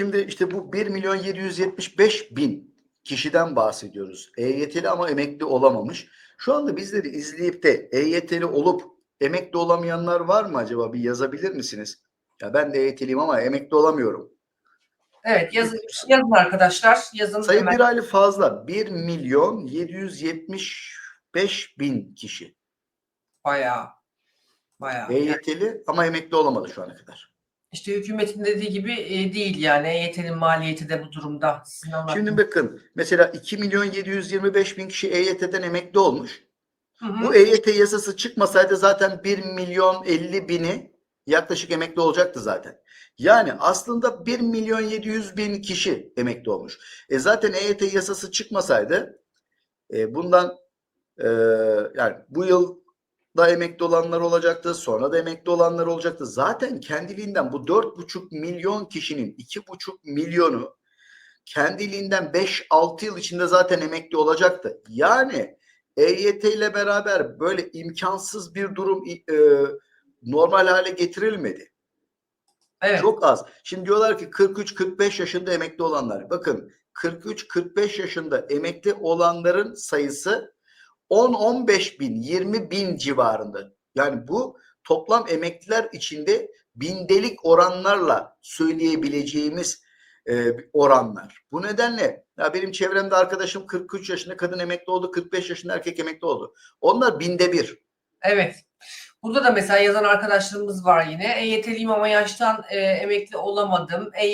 şimdi işte bu 1 milyon 775 bin kişiden bahsediyoruz. EYT'li ama emekli olamamış. Şu anda bizleri izleyip de EYT'li olup emekli olamayanlar var mı acaba? Bir yazabilir misiniz? Ya ben de EYT'liyim ama emekli olamıyorum. Evet yazın, yazın arkadaşlar. Yazın Sayı hemen. bir aylık fazla. 1 milyon 775 bin kişi. Bayağı. Bayağı. EYT'li ama emekli olamadı şu ana kadar. İşte hükümetin dediği gibi e, değil yani. EYT'nin maliyeti de bu durumda. Sizin Şimdi bakın mesela 2 milyon 725 bin kişi EYT'den emekli olmuş. Hı hı. Bu EYT yasası çıkmasaydı zaten 1 milyon 50 bini yaklaşık emekli olacaktı zaten. Yani aslında 1 milyon 700 bin kişi emekli olmuş. E zaten EYT yasası çıkmasaydı e, bundan e, yani bu yıl da emekli olanlar olacaktı. Sonra da emekli olanlar olacaktı. Zaten kendiliğinden bu 4,5 milyon kişinin 2,5 milyonu kendiliğinden 5-6 yıl içinde zaten emekli olacaktı. Yani EYT ile beraber böyle imkansız bir durum e, normal hale getirilmedi. Evet. Çok az. Şimdi diyorlar ki 43-45 yaşında emekli olanlar. Bakın 43-45 yaşında emekli olanların sayısı 10-15 bin, 20 bin civarında. Yani bu toplam emekliler içinde bindelik oranlarla söyleyebileceğimiz e, oranlar. Bu nedenle ya benim çevremde arkadaşım 43 yaşında kadın emekli oldu, 45 yaşında erkek emekli oldu. Onlar binde bir. Evet. Burada da mesela yazan arkadaşlarımız var yine. EYT'liyim ama yaştan e, emekli olamadım.